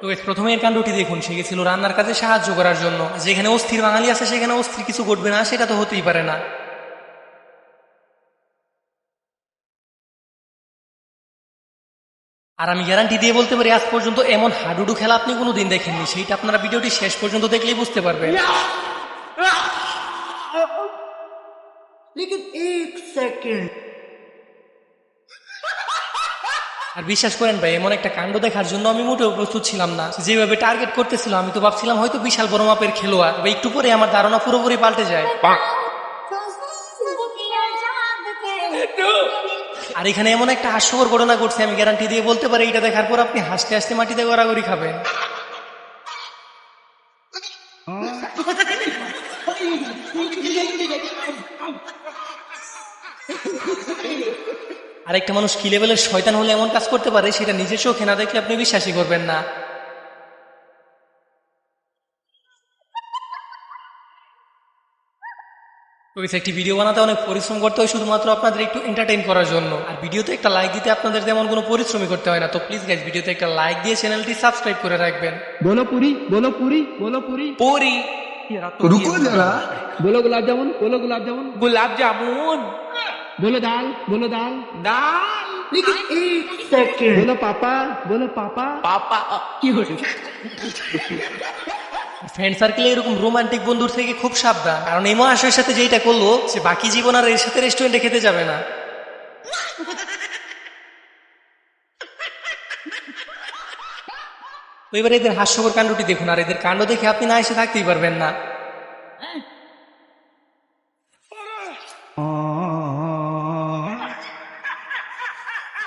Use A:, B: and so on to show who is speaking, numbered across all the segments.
A: তো প্রথমে এর কাণ্ডটি দেখুন, সে গেছিল রান্নার কাজে সাহায্য করার জন্য। যেখানে অস্থির বাঙালি আছে, সেখানে অস্থির কিছু ঘটবে না, সেটা তো হতেই পারে না। আর আমি গ্যারান্টি দিয়ে বলতে পারি, আজ পর্যন্ত এমন হাডুডু খেলা আপনি কোনোদিন দেখেননি। সেইটা আপনারা ভিডিওটি শেষ পর্যন্ত দেখলেই বুঝতে পারবেন।
B: লেকিন এক সেকেন্ড
A: আর বিশ্বাস করেন ভাই, এমন একটা কাণ্ড দেখার জন্য আমি মোটেও প্রস্তুত ছিলাম না। যেভাবে টার্গেট করতেছিল আমি তো ভাবছিলাম হয়তো বিশাল বড় মাপের খেলোয়াড়, বা একটু পরে আমার ধারণা পুরোপুরি পাল্টে যায়। আর এখানে এমন একটা হাস্যকর ঘটনা ঘটছে, আমি গ্যারান্টি দিয়ে বলতে পারি এটা দেখার পর আপনি হাসতে হাসতে মাটিতে গড়াগড়ি খাবেন। আরেকটা মানুষ কি লেভেলের শয়তান হলে এমন কাজ করতে পারে সেটা নিজের চোখে না দেখলে আপনি বিশ্বাসই করবেন না। একটি ভিডিও বানাতে অনেক পরিশ্রম করতে হয় শুধুমাত্র আপনাদের একটু এন্টারটেইন করার জন্য। আর ভিডিওতে একটা লাইক দিতে আপনাদের তেমন কোনো পরিশ্রমই করতে হয় না। তো প্লিজ গাইজ ভিডিওতে একটা লাইক দিয়ে চ্যানেলটি সাবস্ক্রাইব করে রাখবেন।
C: বলো পুরি বলো পুরি বলো পুরি।
A: পুরি।
D: রুকো যারা।
C: বলো গোলাপ জামুন বলো গোলাপ জামুন
E: গোলাপ জামুন
C: बोलो दाल बोलो दाल
E: दाल
B: लेकिन एक सेकंड
C: बोलो पापा बोलो पापा
E: पापा
C: की हो रही
A: ফ্রেন্ড সার্কেলে এরকম রোমান্টিক বন্ধুর থেকে খুব সাবধান কারণ এই মহাশয়ের সাথে যেটা করলো সে বাকি জীবন আর এর সাথে রেস্টুরেন্টে খেতে যাবে না তো এবার এদের হাস্যকর কাণ্ডটি দেখুন আর এদের কাণ্ড দেখে আপনি না এসে থাকতেই পারবেন না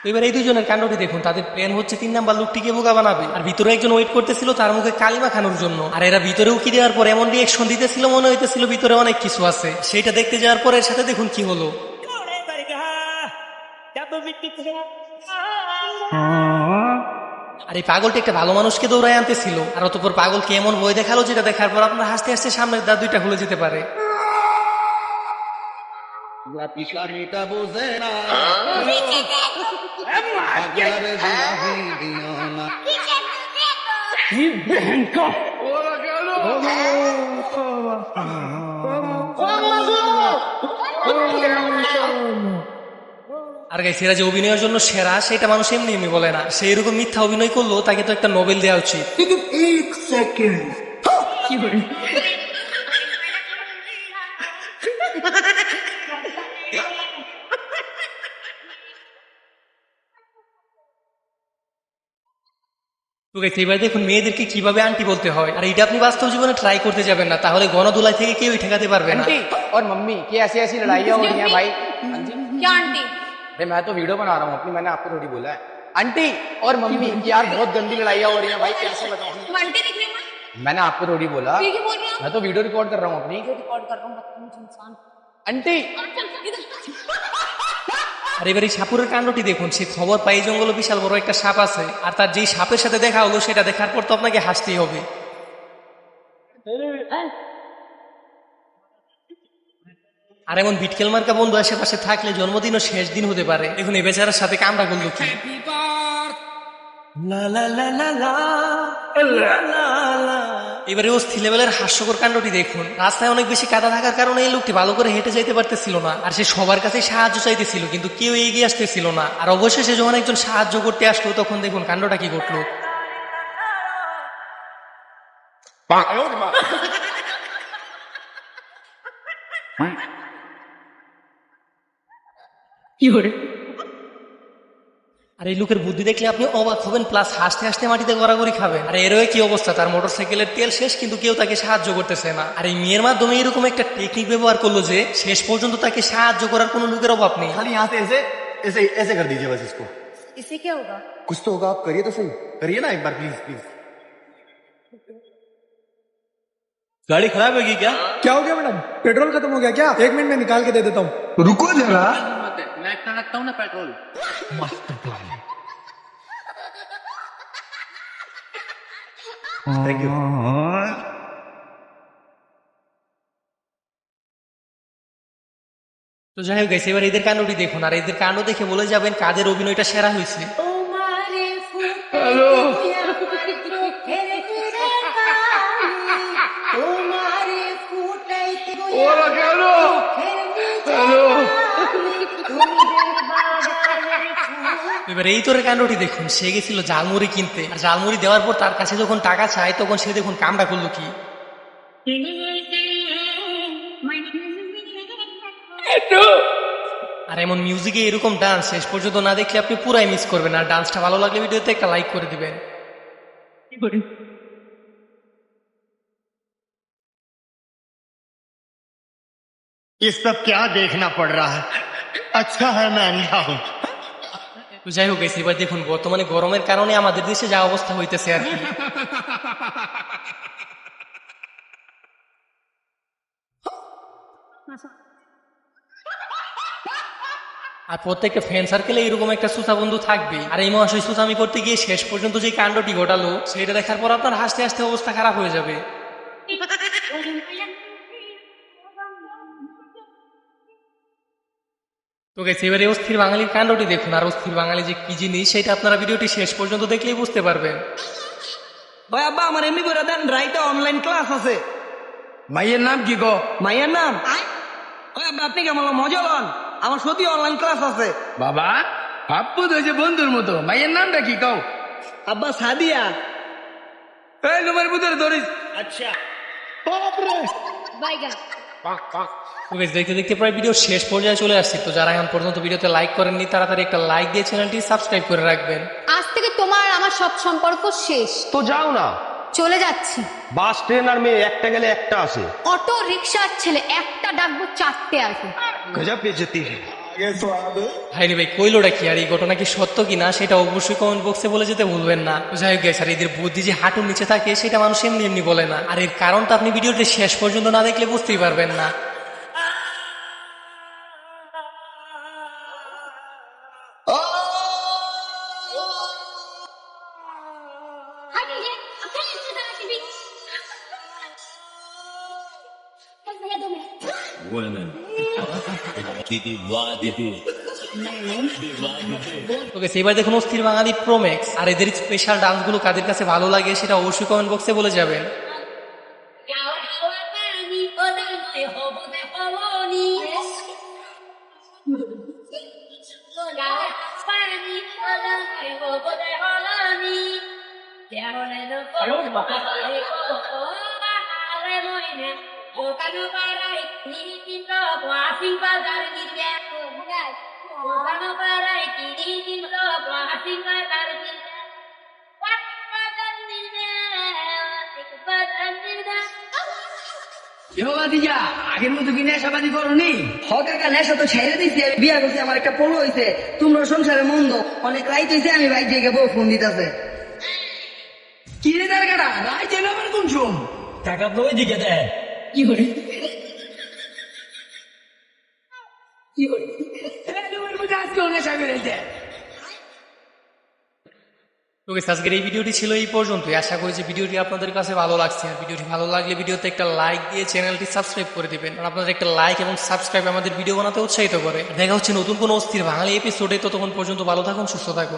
A: এবার এই দুজনের কাণ্ডটি দেখুন। তাদের প্ল্যান হচ্ছে তিন নাম্বার লোকটিকে বোকা বানাবে। আর ভিতরে একজন ওয়েট করতেছিল, তার মুখে কালিমা খানোর জন্য। আর এরা ভিতরে উকি দেওয়ার পর এমন রিয়েকশন দিতেছিল, মনে হইতেছিল ভিতরে অনেক কিছু আছে। সেটা দেখতে যাওয়ার পর এর সাথে দেখুন কি হলো। আর এই পাগলটি একটা ভালো মানুষকে দৌড়ায় আনতেছিল। আর অতপর পাগলকে এমন বই দেখাল, যেটা দেখার পর আপনার হাসতে হাসতে সামনের দা দুইটা খুলে যেতে পারে। এটা বোঝে না। হ্যাঁ, আর গাইছে যে অভিনয়ের জন্য সেরা সেটা মানুষ এমনি এমনি বলে না। সেই রকম মিথ্যা অভিনয় করল তাকে তো একটা নোবেল দেওয়া উচিত।
B: কি
A: তো গাইছে এবার দেখুন মেয়েদেরকে কিভাবে আন্টি বলতে হয় আর এটা আপনি বাস্তব জীবনে ট্রাই করতে যাবেন না তাহলে গণদোলাই থেকে কেউই ঠেকাতে পারবে না
E: आंटी और मम्मी की ऐसी ऐसी लड़ाइयाँ हो रही हैं भाई हाँ जी
F: क्या आंटी
E: अरे मैं तो वीडियो बना रहा हूँ अपनी मैंने आपको थोड़ी बोला है आंटी और मम्मी की यार बहुत गंदी लड़ाइयाँ हो रही हैं भाई कैसे बताऊँ
F: तुम आंटी दिख रही हो ना?
E: मैंने आपको थोड़ी बोला
F: फिर क्यों बोल रही हो
E: मैं तो वीडियो रिकॉर्ड कर रहा हूँ अपनी
F: जो रिकॉर्ड कर रहा हूँ बदतमीज इंसान
E: आंटी
F: और चल इधर
A: আর এবার এই সাপুরের কাণ্ডটি দেখুন সে খবর পাই জঙ্গলে বিশাল বড় একটা সাপ আছে, আর তার যেই সাপের সাথে দেখা হলো, সেটা দেখার পর তো আপনাকে হাসতেই হবে। আর এমন বিটকেল মার্কা বন্ধু আশেপাশে থাকলে জন্মদিনও শেষ দিন হতে পারে। এখন এই বেচারার সাথে কামড়া করল কি। এবারে অস্থি লেভেলের হাস্যকর কাণ্ডটি দেখুন। রাস্তায় অনেক বেশি কাদা থাকার কারণে এই লোকটি ভালো করে হেঁটে যাইতে পারতেছিল না আর সে সবার কাছে সাহায্য চাইতেছিল কিন্তু কেউ এগিয়ে আসতেছিল না। আর অবশেষে যখন একজন সাহায্য করতে আসলো তখন দেখুন কাণ্ডটা কি ঘটলো। আর এই লোকের বুদ্ধি দেখলে আপনি অবাক হবেন প্লাস হাসতে হাসতে মাটিতে গড়াগড়ি খাবেন আর এরও কি অবস্থা তার মোটর সাইকেলের তেল শেষ কিন্তু কেউ তাকে সাহায্য করতেছে না আর এই মেয়ের মাধ্যমে এরকম একটা টেকনিক ব্যবহার করলো যে শেষ পর্যন্ত তাকে সাহায্য করার কোনো লোকের অভাব নেই
D: खाली यहाँ से ऐसे ऐसे ऐसे कर दीजिए बस इसको
F: इससे क्या होगा
D: कुछ तो होगा आप करिए तो सही करिए ना एक बार प्लीज प्लीज
A: গাড়ি খারাপ হয়ে গিয়ে
C: क्या हो गया मैडम पेट्रोल खत्म हो गया क्या एक मिनट में निकाल के दे देता हूँ
D: रुको जरा
E: मैं इतना रखता हूँ ना पेट्रोल
D: थैंक यू
A: তো যাই হোক guys, এবার এদের কাণ্ডটি দেখুন আর এদের কাণ্ড দেখে বলে যাবেন কাদের অভিনয়টা সেরা হয়েছে
F: তোমারে হ্যালো
A: এবার এই তোর কাণ্ডটি দেখুন সে গেছিল জালমুড়ি কিনতে আর জালমুড়ি দেওয়ার পর তার কাছে যখন টাকা চায় তখন সে দেখুন কামটা করলো কি আর এমন মিউজিকে এরকম ডান্স শেষ পর্যন্ত না দেখলে আপনি পুরাই মিস করবেন আর ডান্সটা ভালো লাগলে ভিডিওতে একটা লাইক করে দিবেন
G: ये सब क्या देखना पड़ रहा है अच्छा है मैं अंधा हूँ
A: যাই হোক এবার দেখুন, বর্তমানে গরমের কারণে আমাদের দেশে যা অবস্থা হইতেছে আর কি। আর প্রত্যেকটা ফ্যান সার্কেলে এরকম একটা সুতা বন্ধু থাকবে আর এই মহাশয় সুতামি করতে গিয়ে শেষ পর্যন্ত যে কাণ্ডটি ঘটালো, সেটা দেখার পর আপনার হাসতে হাসতে অবস্থা খারাপ হয়ে যাবে। তো গেছে এবারে অস্থির বাঙালির কাণ্ডটি দেখুন আর অস্থির বাঙালি যে কি জিনিস সেটা আপনারা ভিডিওটি শেষ পর্যন্ত দেখলেই বুঝতে পারবেন।
H: ভাই আব্বা আমার এমনি করে দেন রাইতে অনলাইন ক্লাস আছে।
E: মাইয়ের নাম কি গো?
H: মাইয়ার নাম? ওই আব্বা আপনি কেমন? মজা লন। আমার সত্যি অনলাইন ক্লাস আছে।
E: বাবা ভাববো তো যে বন্ধুর মতো। মাইয়ের নামটা কি কও?
H: আব্বা সাদিয়া।
E: এই তোমার ভিতরে ধরিস।
F: বাইগান
A: তো ওকে দেখতে দেখতে প্রায় ভিডিও শেষ পর্যায়ে চলে আসছি। তো যারা এখন পর্যন্ত ভিডিওতে লাইক করেননি তাড়াতাড়ি একটা লাইক দিয়ে চ্যানেলটি সাবস্ক্রাইব করে রাখবেন।
F: আজ থেকে তোমার আমার সব সম্পর্ক শেষ।
G: তো যাও না।
F: চলে যাচ্ছি।
G: বাস ট্রেন আর মেয়ে একটা গেলে একটা আসে।
F: অটো রিক্সা আর ছেলে একটা ডাকবো চারটে আসে।
G: গজব বেজতি
A: ভাই রে ভাই কইলোটা কি আর? এই ঘটনা কি সত্য কি না সেটা অবশ্যই কমেন্ট বক্সে বলে যেতে ভুলবেন না। যাই হোক আর এদের বুদ্ধি যে হাঁটুর নিচে থাকে সেটা মানুষ এমনি এমনি বলে না। আর এর কারণটা আপনি ভিডিওটি শেষ পর্যন্ত না দেখলে বুঝতেই পারবেন না। ওকে এবার দেখুন অস্থির বাঙালি প্রোম্যাক্স আর এদের স্পেশাল ডান্সগুলো কাদের কাছে ভালো লাগে সেটা অবশ্যই কমেন্ট বক্সে বলে যাবেন।
H: আগের মতো কি নেশাবাদি করনি হকাকা নেশা তো ছেড়ে দিছি আমি বিয়া করছি আমার একটা পোলো হয়েছে তোমরা সংসারে মন্দ। অনেক রাইত আমি বাইক থেকে বউ ফোন দিতেছে। কি রে তার কাটা? রাইতে আমার কোন শুন টাকা তো ওই দিকে দেয়। কি করে কি করে আজকে নেশা বেড়েছে
A: তো guys, আজকের এই ভিডিওটি ছিল এই পর্যন্তই। আশা করি যে ভিডিওটি আপনাদের কাছে ভালো লাগছে। আর ভিডিওটি ভালো লাগলে ভিডিওতে একটা লাইক দিয়ে চ্যানেলটি সাবস্ক্রাইব করে দিবেন। আর আপনাদের একটা লাইক এবং সাবস্ক্রাইব আমাদের ভিডিও বানাতে উৎসাহিত করে। দেখা হচ্ছে নতুন কোনো অস্থির বাঙালি এপিসোডে ততক্ষণ পর্যন্ত ভালো থাকুন সুস্থ থাকুন।